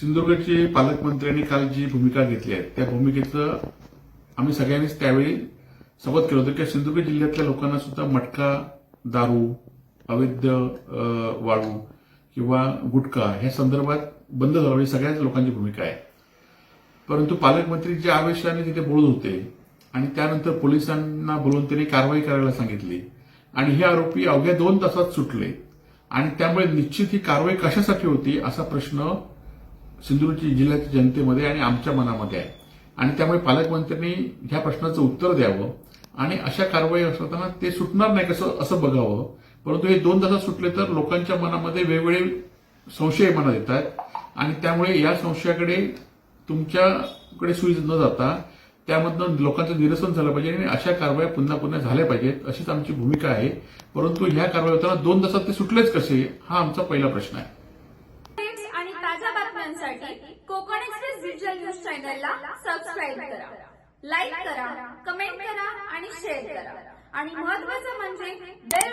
सिंधुदुर्गचे पालकमंत्र्यांनी काल जी भूमिका घेतली आहे त्या भूमिकेचं आम्ही सगळ्यांनीच त्यावेळी सोबत केलं होतं. की सिंधुदुर्ग जिल्ह्यातल्या लोकांना सुद्धा मटका दारू अवैध वाळू किंवा गुटखा ह्या संदर्भात बंद झाला. म्हणजे सगळ्याच लोकांची भूमिका आहे. परंतु पालकमंत्री ज्या आवेशाने तिथे बोलत होते आणि त्यानंतर पोलिसांना बोलवून त्यांनी कारवाई करायला सांगितली आणि हे आरोपी अवघ्या दोन तासात सुटले आणि त्यामुळे निश्चित ही कारवाई कशासाठी होती असा प्रश्न सिंधुदुर्ग जिल्ह्याच्या जनतेमध्ये आणि आमच्या मनामध्ये आहे. आणि त्यामुळे पालकमंत्र्यांनी ह्या प्रश्नाचं उत्तर द्यावं आणि अशा कारवाई असताना ते सुटणार नाही कसं असं बघावं. परंतु हे दोन तासात सुटले तर लोकांच्या मनामध्ये वेगवेगळे संशय मनात येतात. आणि त्यामुळे या संशयाकडे तुमच्याकडे सुई न जाता त्यामधनं लोकांचं निरसन झालं पाहिजे आणि अशा कारवाया पुन्हा पुन्हा झाल्या पाहिजेत अशीच आमची भूमिका आहे. परंतु ह्या कारवाई होताना दोन तासात ते सुटलेच कसे हा आमचा पहिला प्रश्न आहे. बातम्यांसाठी कोकण एक्सप्रेस डिजिटल न्यूज चॅनलला सबस्क्राईब करा. लाईक करा कमेंट करा आणि शेअर करा. आणि महत्वाचं म्हणजे बेल